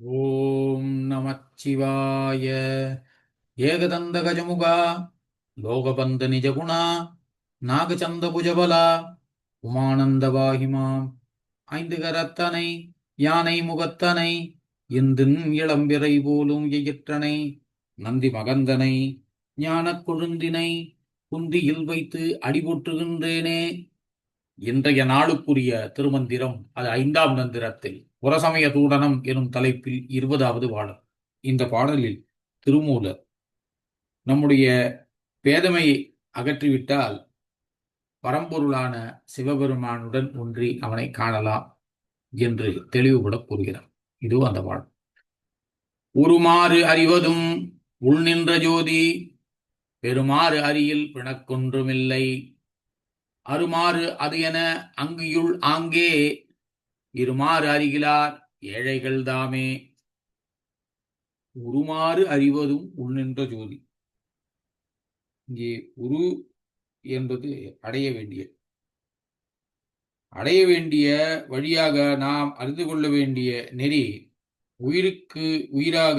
ஓம் நமச்சிவாய. ஏகதந்த கஜமுகா லோகபந்த நிஜகுணா நாகச்சந்த புஜபலா உமானந்த வாகிமாம் ஐந்து கரத்தனை யானை முகத்தனை இந்தின் இளம்பிறை போலும் எயிற்றனை நந்தி மகந்தனை ஞானக் கொழுந்தினை குந்தியில் வைத்து அடிபொற்றுகின்றேனே. இன்றைய நாளுக்குரிய திருமந்திரம் அது ஐந்தாம் மந்திரத்தில் புறசமய தூடனம் எனும் தலைப்பில் இருபதாவது பாடல். இந்த பாடலில் திருமூலர் நம்முடைய பேதமையை அகற்றிவிட்டால் பரம்பொருளான சிவபெருமானுடன் ஒன்றி அவனை காணலாம் என்று தெளிவுபட கூறுகிறார். இதுவும் அந்த பாடல். உருமாறு அறிவதும் உள் நின்ற ஜோதி பெருமாறு அறியில் பிணக்கொன்றுமில்லை அருமாறு அது என அங்கியுள் ஆங்கே. இருமாறு அறிகிறார் ஏழைகள் தாமே. உருமாறு அறிவதும் உள்நின்ற ஜோதி. இங்கே உரு என்பது அடைய வேண்டிய அடைய வேண்டிய வழியாக நாம் அறிந்து கொள்ள வேண்டிய நெறி உயிருக்கு உயிராக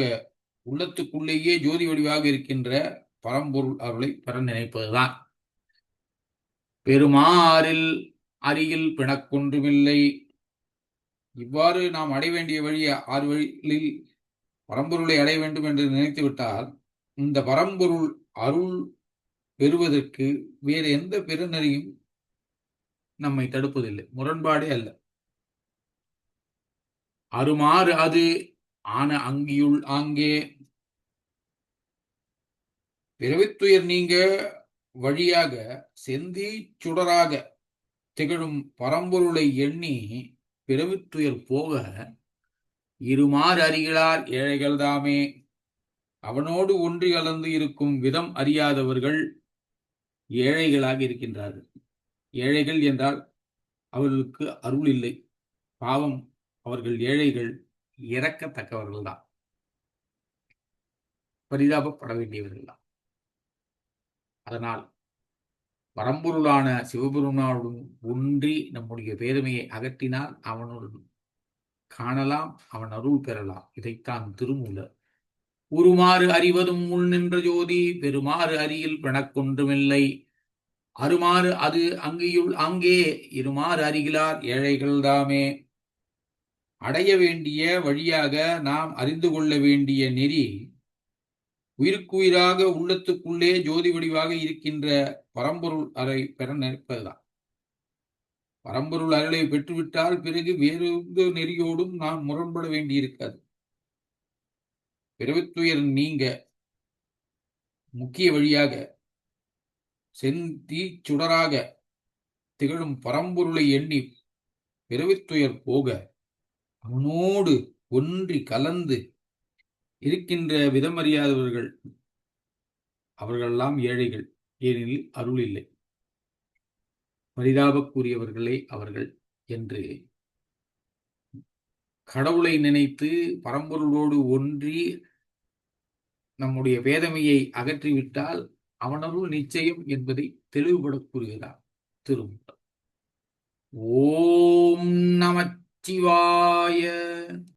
உள்ளத்துக்குள்ளேயே ஜோதி வடிவாக இருக்கின்ற பரம்பொருள் அவர்களை பெற நினைப்பதுதான். பெருமாறில் அருகில் பிணக்கொன்றுமில்லை. இவ்வாறு நாம் அடைய வேண்டிய வழி ஆறு வழிகளில் பரம்பொருளை அடைய வேண்டும் என்று நினைத்துவிட்டால் இந்த பரம்பொருள் அருள் பெறுவதற்கு வேறு எந்த பெருநறியும் நம்மை தடுப்பதில்லை. முரண்பாடே அல்ல. அருமாறு அது ஆன அங்கியுள் ஆங்கே. பிறவித்துயர் நீங்க வழியாக செந்தி சுடராக திகழும் பரம்பொருளை எண்ணி பிறவித்துயர் போக இருமாறு அறிகிறார் ஏழைகள் தாமே. அவனோடு ஒன்றி கலந்து இருக்கும் விதம் அறியாதவர்கள் ஏழைகளாக இருக்கின்றார்கள். ஏழைகள் என்றால் அவர்களுக்கு அருள் இல்லை. பாவம் அவர்கள் ஏழைகள் இறக்கத்தக்கவர்கள் தான் பரிதாபப்பட வேண்டியவர்கள் தான் அதனால் பரம்பொருளான சிவபெருமானுடன் ஒன்றி நம்முடைய வேதமையை அகற்றினால் அவனுடன் காணலாம் அவன் அருள் பெறலாம். இதைத்தான் திருமூலர். உருமாறு அறிவதும் உள் நின்ற ஜோதி பெருமாறு அறியில் பிணக்கொன்றுமில்லை. அருமாறு அது அங்கேயுள் அங்கே இருமாறு அறிகிறார் ஏழைகள் தாமே. அடைய வேண்டிய வழியாக நாம் அறிந்து கொள்ள வேண்டிய நெறி உயிருக்குயிராக உள்ளத்துக்குள்ளே ஜோதி வடிவாக இருக்கின்ற பரம்பொருள் அறை பெற நினைப்பதுதான். பரம்பொருள் அருளை பெற்றுவிட்டால் பிறகு வேறு எந்த நெறியோடும் நாம் முரண்பட வேண்டியிருக்காது. பிறவித்துயர் நீங்க முக்கிய வழியாக செந்தி சுடராக திகழும் பரம்பொருளை எண்ணி பிறவித்துயர் போக அவனோடு ஒன்றி கலந்து இருக்கின்ற விதமறியாதவர்கள் அவர்களெல்லாம் ஏழைகள் ஏனெனில் அருள் இல்லை. பரிதாபக்கூறியவர்களே அவர்கள் என்று கடவுளை நினைத்து பரம்பொருளோடு ஒன்றி நம்முடைய வேதமையை அகற்றிவிட்டால் அவனருள் நிச்சயம் என்பதை தெளிவுபட கூறுகிறார் திரும்ப ஓம் நமச்சிவாய